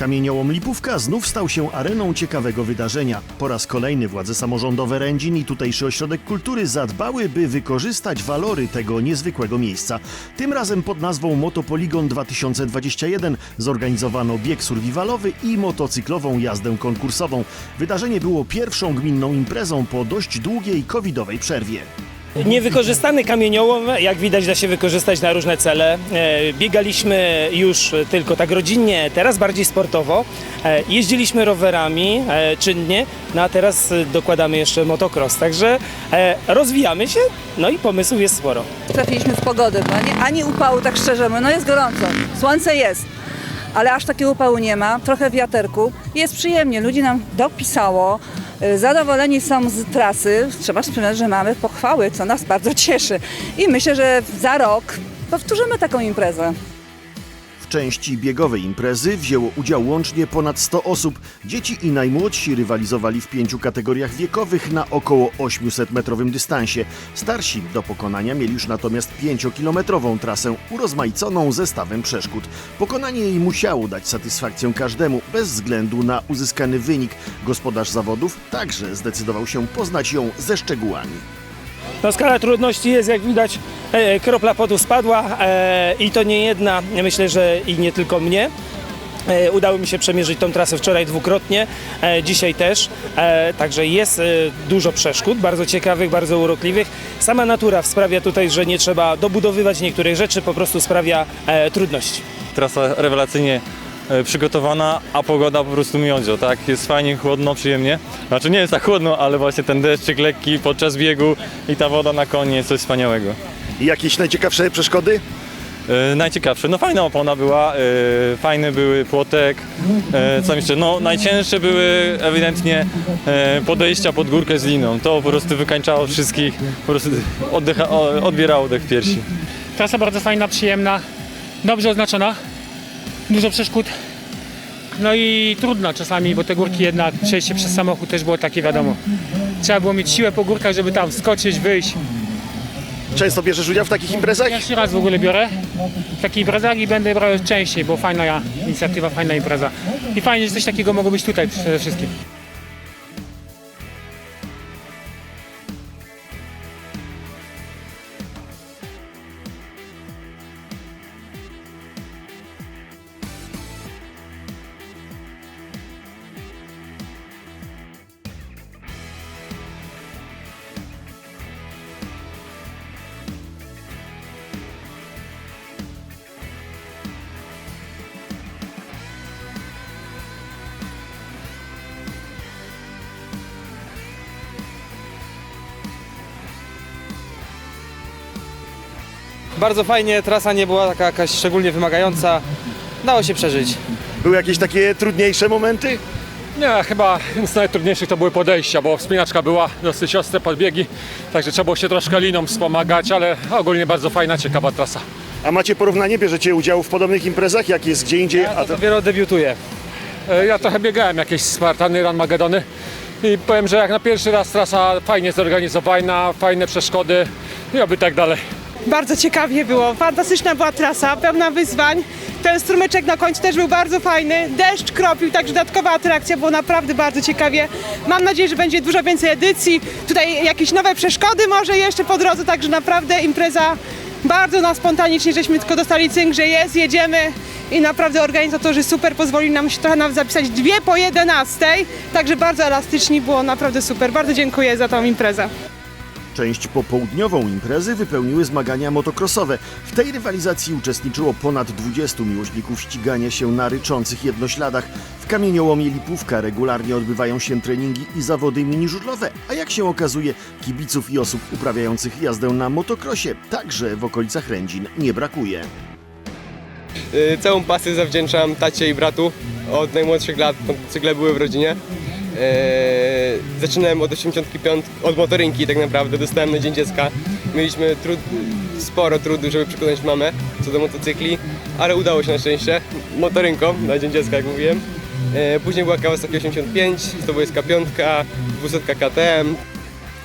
Kamieniołom Lipówka znów stał się areną ciekawego wydarzenia. Po raz kolejny władze samorządowe Rędzin i tutejszy ośrodek kultury zadbały, by wykorzystać walory tego niezwykłego miejsca. Tym razem pod nazwą Motopoligon 2021 zorganizowano bieg survivalowy i motocyklową jazdę konkursową. Wydarzenie było pierwszą gminną imprezą po dość długiej covidowej przerwie. Niewykorzystany kamieniołom, jak widać, da się wykorzystać na różne cele. E, Biegaliśmy już tylko tak rodzinnie, teraz bardziej sportowo. E, Jeździliśmy rowerami e, czynnie, no a teraz dokładamy jeszcze motocross. Także rozwijamy się, no i pomysłów jest sporo. trafiliśmy w pogodę, ani, upału, tak szczerze no jest gorąco, słońce jest, ale aż takiego upału nie ma, trochę wiaterku, jest przyjemnie, ludzi nam dopisało, zadowoleni są z trasy, trzeba przyznać, że mamy pochwały, co nas bardzo cieszy i myślę, że za rok powtórzymy taką imprezę. Części biegowej imprezy wzięło udział łącznie ponad 100 osób. Dzieci i najmłodsi rywalizowali w pięciu kategoriach wiekowych na około 800-metrowym dystansie. Starsi do pokonania mieli już natomiast 5-kilometrową trasę urozmaiconą zestawem przeszkód. Pokonanie jej musiało dać satysfakcję każdemu, bez względu na uzyskany wynik. Gospodarz zawodów także zdecydował się poznać ją ze szczegółami. No, skala trudności jest, jak widać, e, kropla potu spadła e, i to nie jedna, myślę, że i nie tylko mnie. E, Udało mi się przemierzyć tą trasę wczoraj dwukrotnie, e, dzisiaj też, e, także jest e, dużo przeszkód, bardzo ciekawych, bardzo urokliwych. Sama natura sprawia tutaj, że nie trzeba dobudowywać niektórych rzeczy, po prostu sprawia e, trudności. Trasa rewelacyjnie e, przygotowana, a pogoda po prostu miodzio, tak? Jest fajnie, chłodno, przyjemnie. Znaczy nie jest tak chłodno, ale właśnie ten deszczyk lekki podczas biegu i ta woda na koniec, coś wspaniałego. Jakieś najciekawsze przeszkody? E, najciekawsze, no fajna opona była, e, fajny były płotek, e, co jeszcze, no najcięższe były ewidentnie e, podejścia pod górkę z liną. To po prostu wykańczało wszystkich, po prostu oddycha, o, odbierało oddech w piersi. Trasa bardzo fajna, przyjemna, dobrze oznaczona, dużo przeszkód. No i trudna czasami, bo te górki jednak, przejście przez samochód też było takie wiadomo. Trzeba było mieć siłę po górkach, żeby tam skoczyć, wyjść. Często bierzesz udział w takich imprezach? Pierwszy raz w ogóle biorę w takich imprezach i będę brał częściej, bo fajna inicjatywa, fajna impreza. I fajnie, że coś takiego mogło być tutaj przede wszystkim. Bardzo fajnie, trasa nie była taka jakaś szczególnie wymagająca. Dało się przeżyć. Były jakieś takie trudniejsze momenty? Nie, chyba z najtrudniejszych to były podejścia, bo wspinaczka była, dosyć ostre podbiegi, także trzeba było się troszkę liną wspomagać, ale ogólnie bardzo fajna, ciekawa trasa. A macie porównanie? Bierzecie udział w podobnych imprezach, jak jest gdzie indziej? A to... Dopiero debiutuję. E, Ja trochę biegałem jakieś Spartany, Run Magedony i powiem, że jak na pierwszy raz trasa fajnie zorganizowana, fajne przeszkody i oby tak dalej. Bardzo ciekawie było, fantastyczna była trasa, pełna wyzwań. Ten strumyczek na końcu też był bardzo fajny, deszcz kropił, także dodatkowa atrakcja, było naprawdę bardzo ciekawie. Mam nadzieję, że będzie dużo więcej edycji, tutaj jakieś nowe przeszkody może jeszcze po drodze, także naprawdę impreza bardzo na spontanicznie, żeśmy tylko dostali cynk, że jest, jedziemy i naprawdę organizatorzy super, pozwolili nam się trochę nawet zapisać dwie po 11, także bardzo elastyczni, było naprawdę super. Bardzo dziękuję za tą imprezę. Część popołudniową imprezy wypełniły zmagania motocrossowe. W tej rywalizacji uczestniczyło ponad 20 miłośników ścigania się na ryczących jednośladach. W kamieniołomie Lipówka regularnie odbywają się treningi i zawody miniżurlowe, a jak się okazuje, kibiców i osób uprawiających jazdę na motocrossie także w okolicach Rędzin nie brakuje. Y, Całą pasję zawdzięczam tacie i bratu. Od najmłodszych lat motocykle były w rodzinie. Eee, Zaczynałem od 85, od motorynki tak naprawdę, dostałem na Dzień Dziecka. Mieliśmy trud, sporo trudu, żeby przekonać mamę co do motocykli, ale udało się na szczęście. Motorynką na Dzień Dziecka, jak mówiłem. Eee, Później była Kawasaki 85, to była SK5, 200 KTM,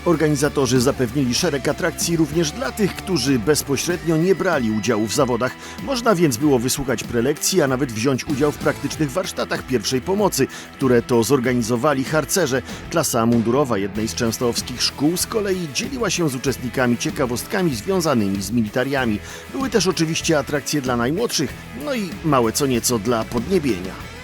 Organizatorzy zapewnili szereg atrakcji również dla tych, którzy bezpośrednio nie brali udziału w zawodach. Można więc było wysłuchać prelekcji, a nawet wziąć udział w praktycznych warsztatach pierwszej pomocy, które to zorganizowali harcerze. Klasa mundurowa jednej z częstochowskich szkół z kolei dzieliła się z uczestnikami ciekawostkami związanymi z militariami. Były też oczywiście atrakcje dla najmłodszych, no i małe co nieco dla podniebienia.